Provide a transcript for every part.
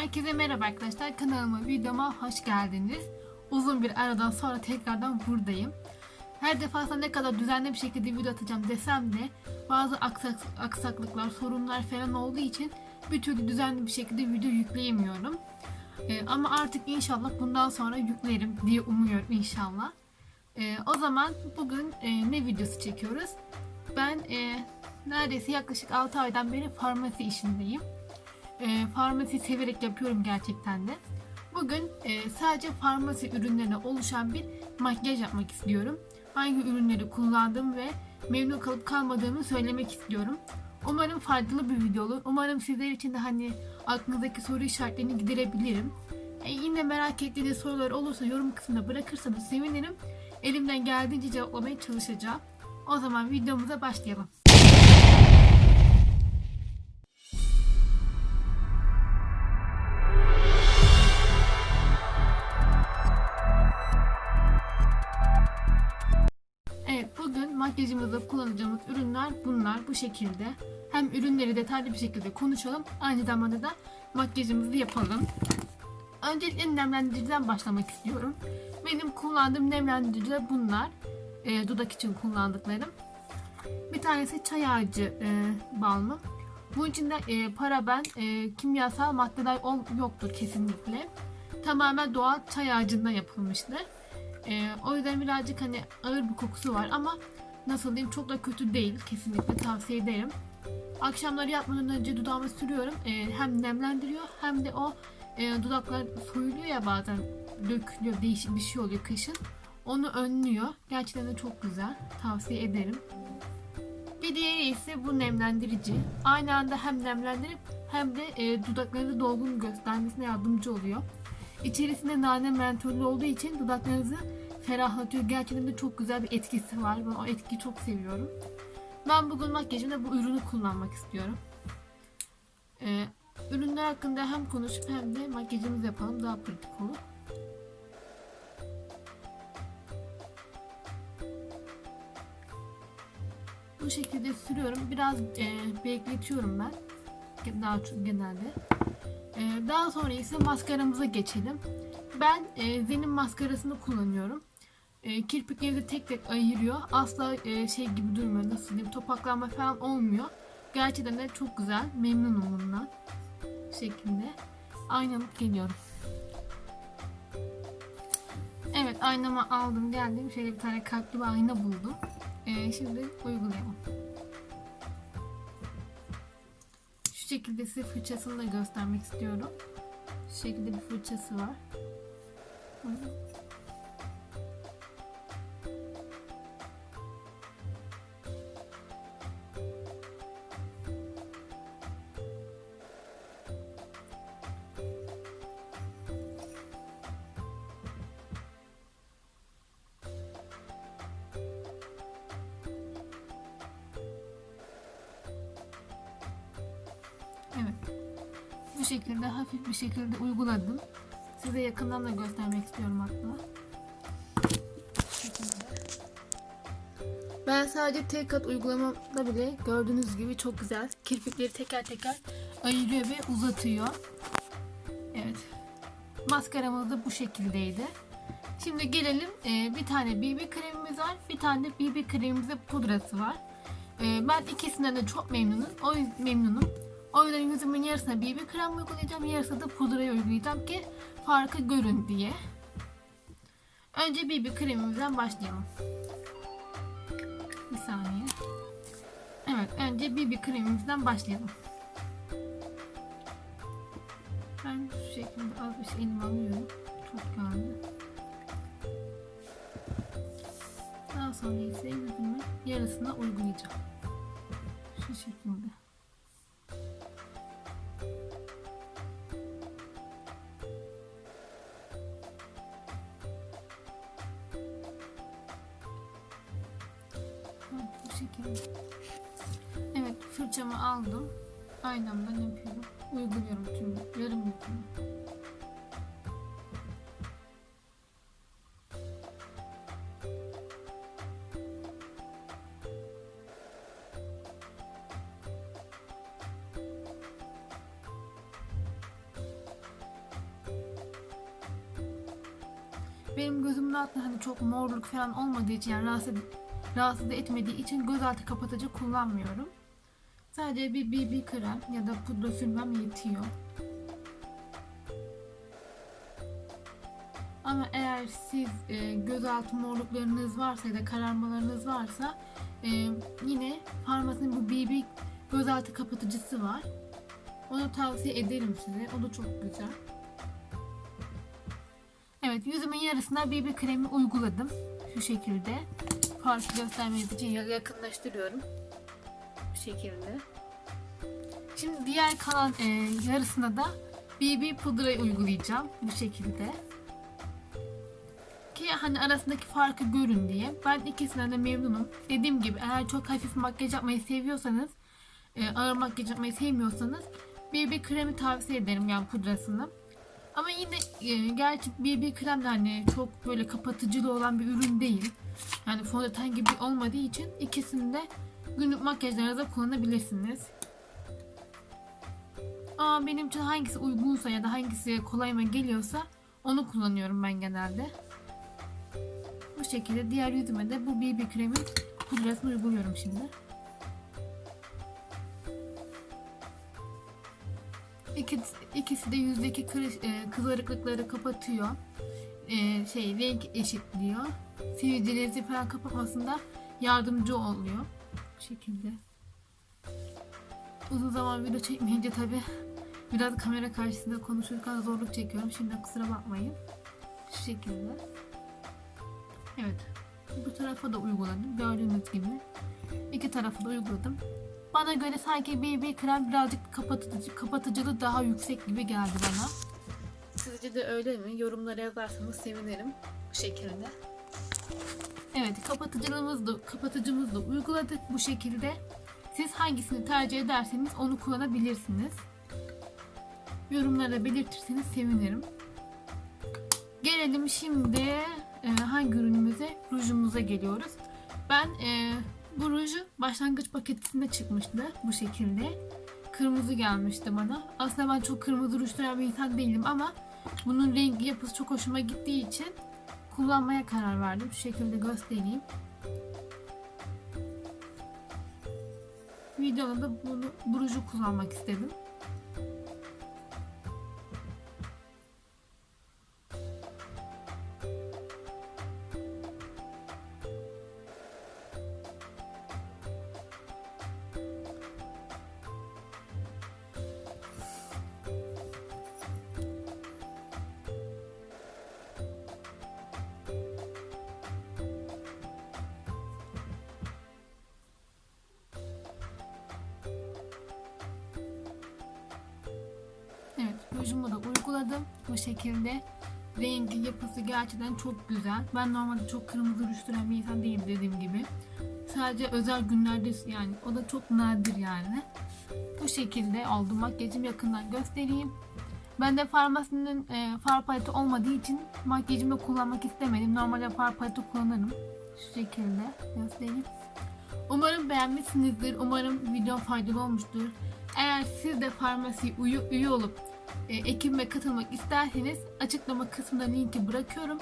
Herkese merhaba arkadaşlar. Kanalıma, videoma hoş geldiniz. Uzun bir aradan sonra tekrardan buradayım. Her defasında ne kadar düzenli bir şekilde video atacağım desem de bazı aksak, aksaklıklar, sorunlar falan olduğu için bir türlü düzenli bir şekilde video yükleyemiyorum. Ee, ama artık inşallah bundan sonra yüklerim diye umuyorum inşallah. Ee, o zaman bugün e, ne videosu çekiyoruz? Ben e, neredeyse yaklaşık 6 aydan beri farmasi işindeyim e, farmasi severek yapıyorum gerçekten de. Bugün e, sadece farmasi ürünlerine oluşan bir makyaj yapmak istiyorum. Hangi ürünleri kullandım ve memnun kalıp kalmadığımı söylemek istiyorum. Umarım faydalı bir video olur. Umarım sizler için de hani aklınızdaki soru işaretlerini giderebilirim. E, yine merak ettiğiniz sorular olursa yorum kısmına bırakırsanız sevinirim. Elimden geldiğince cevaplamaya çalışacağım. O zaman videomuza başlayalım. Makyajımızda kullanacağımız ürünler bunlar bu şekilde. Hem ürünleri detaylı bir şekilde konuşalım aynı zamanda da makyajımızı yapalım. Öncelikle nemlendiriciden başlamak istiyorum. Benim kullandığım nemlendiriciler bunlar. E, dudak için kullandıklarım. Bir tanesi çay ağacı e, balmı. Bunun içinde e, paraben, e, kimyasal maddeler ol, yoktur kesinlikle. Tamamen doğal çay ağacından yapılmıştır. Ee, o yüzden birazcık hani ağır bir kokusu var ama nasıl diyeyim çok da kötü değil. Kesinlikle tavsiye ederim. Akşamları yatmadan önce dudağıma sürüyorum. Ee, hem nemlendiriyor hem de o e, dudaklar soyuluyor ya bazen dökülüyor değişik bir şey oluyor kışın. Onu önlüyor. Gerçekten de çok güzel. Tavsiye ederim. Bir diğeri ise bu nemlendirici. Aynı anda hem nemlendirip hem de e, dudakları dolgun göstermesine yardımcı oluyor. İçerisinde nane mentollü olduğu için dudaklarınızı ferahlatıyor. Gerçekten de çok güzel bir etkisi var. Ben o etkiyi çok seviyorum. Ben bugün makyajımda bu ürünü kullanmak istiyorum. Ee, ürünler hakkında hem konuşup hem de makyajımızı yapalım. Daha pratik olur. Bu şekilde sürüyorum. Biraz e, bekletiyorum ben. Daha çok genelde. Ee, daha sonra ise maskaramıza geçelim. Ben e, Zen'in maskarasını kullanıyorum. E, kirpiklerinizi tek tek ayırıyor. Asla e, şey gibi durmuyor. Nasıl diyeyim topaklanma falan olmuyor. Gerçekten de çok güzel. Memnunum bundan. Bu şekilde. Aynalık geliyorum. Evet aynamı aldım geldim. Şöyle bir tane kalpli bir ayna buldum. E, şimdi uygulayalım. Şu şekilde size fırçasını da göstermek istiyorum. Şu şekilde bir fırçası var. Evet. Bu şekilde hafif bir şekilde uyguladım. Size yakından da göstermek istiyorum hatta. Ben sadece tek kat uygulamamda bile gördüğünüz gibi çok güzel. Kirpikleri teker teker ayırıyor ve uzatıyor. Evet. Maskaramız da bu şekildeydi. Şimdi gelelim e, bir tane BB kremimiz var. Bir tane BB kremimizde pudrası var. E, ben ikisinden de çok memnunum. O memnunum. O yüzden yüzümün yarısına BB krem uygulayacağım, yarısına da pudrayı uygulayacağım ki farkı görün diye. Önce BB kremimizden başlayalım. Bir saniye. Evet, önce BB kremimizden başlayalım. Ben şu şekilde az bir şey elime alıyorum. Çok geldi. Daha sonra ise yüzümün yarısına uygulayacağım. Şu şekilde. çekiyorum. Evet fırçamı aldım. Aynamdan yapıyorum. Uyguluyorum tüm yarım yapıyorum. benim gözümün altında hani çok morluk falan olmadığı için yani rahatsız rahatsız etmediği için gözaltı kapatıcı kullanmıyorum. Sadece bir BB krem ya da pudra sürmem yetiyor. Ama eğer siz e, gözaltı morluklarınız varsa ya da kararmalarınız varsa e, yine farmasinin bu BB gözaltı kapatıcısı var. Onu tavsiye ederim size. O da çok güzel. Evet yüzümün yarısına BB kremi uyguladım. Şu şekilde. Farkı göstermeniz için yakınlaştırıyorum. Bu şekilde. Şimdi diğer kalan e, yarısına da BB pudrayı uygulayacağım. Bu şekilde. Ki hani arasındaki farkı görün diye. Ben ikisinden de memnunum. Dediğim gibi eğer çok hafif makyaj yapmayı seviyorsanız, e, ağır makyaj yapmayı sevmiyorsanız BB kremi tavsiye ederim yani pudrasını. Ama yine e, gerçi BB krem de hani çok böyle kapatıcılı olan bir ürün değil. Yani fondöten gibi olmadığı için ikisini de günlük makyajlarınızda kullanabilirsiniz. Ama benim için hangisi uygunsa ya da hangisi kolayıma geliyorsa onu kullanıyorum ben genelde. Bu şekilde diğer yüzüme de bu BB kremin pudrasını uyguluyorum şimdi. İkisi, de yüzdeki e, kızarıklıkları kapatıyor. E, şey renk eşitliyor. Sivilcelerinizi falan kapatmasında yardımcı oluyor. Bu şekilde. Uzun zaman video çekmeyince tabi biraz kamera karşısında konuşurken zorluk çekiyorum. Şimdi kusura bakmayın. Şu şekilde. Evet. Bu tarafa da uyguladım. Gördüğünüz gibi. İki tarafa da uyguladım. Bana göre sanki BB krem birazcık kapatıcı, kapatıcılığı daha yüksek gibi geldi bana. Sizce de öyle mi? Yorumlara yazarsanız sevinirim. Bu şekilde. Evet kapatıcılığımızı da, kapatıcımızı da uyguladık bu şekilde. Siz hangisini tercih ederseniz onu kullanabilirsiniz. Yorumlara belirtirseniz sevinirim. Gelelim şimdi e, hangi ürünümüze? Rujumuza geliyoruz. Ben e, bu ruju başlangıç paketinde çıkmıştı bu şekilde. Kırmızı gelmişti bana. Aslında ben çok kırmızı ruj bir insan değilim ama bunun rengi yapısı çok hoşuma gittiği için kullanmaya karar verdim. Şu şekilde göstereyim. Videoda da bunu, bu ruju kullanmak istedim. Rujumu da uyguladım. Bu şekilde rengi, yapısı gerçekten çok güzel. Ben normalde çok kırmızı ruj süren bir insan değilim dediğim gibi. Sadece özel günlerde yani o da çok nadir yani. Bu şekilde oldu. Makyajımı yakından göstereyim. Ben de farmasinin e, far paleti olmadığı için makyajımı kullanmak istemedim. Normalde far paleti kullanırım. Şu şekilde göstereyim. Umarım beğenmişsinizdir. Umarım video faydalı olmuştur. Eğer siz de farmasi üye, üye olup e, ekibime katılmak isterseniz açıklama kısmına linki bırakıyorum.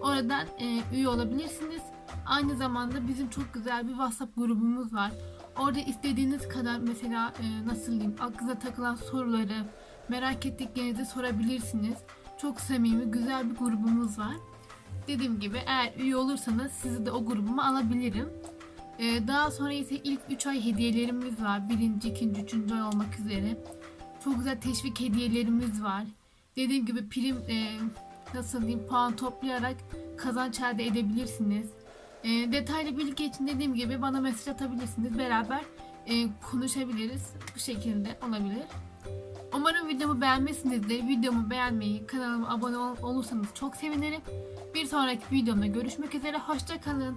Oradan e, üye olabilirsiniz. Aynı zamanda bizim çok güzel bir WhatsApp grubumuz var. Orada istediğiniz kadar mesela e, nasıl diyeyim aklınıza takılan soruları, merak ettiklerinizi sorabilirsiniz. Çok samimi, güzel bir grubumuz var. Dediğim gibi eğer üye olursanız sizi de o grubuma alabilirim. Ee, daha sonra ise ilk 3 ay hediyelerimiz var. Birinci, ikinci, üçüncü ay olmak üzere. Çok güzel teşvik hediyelerimiz var. Dediğim gibi prim e, nasıl diyeyim puan toplayarak kazanç elde edebilirsiniz. E, detaylı bilgi için dediğim gibi bana mesaj atabilirsiniz. Beraber e, konuşabiliriz. Bu şekilde olabilir. Umarım videomu beğenmişsinizdir. Videomu beğenmeyi, kanalıma abone ol- olursanız çok sevinirim. Bir sonraki videomda görüşmek üzere. Hoşça kalın.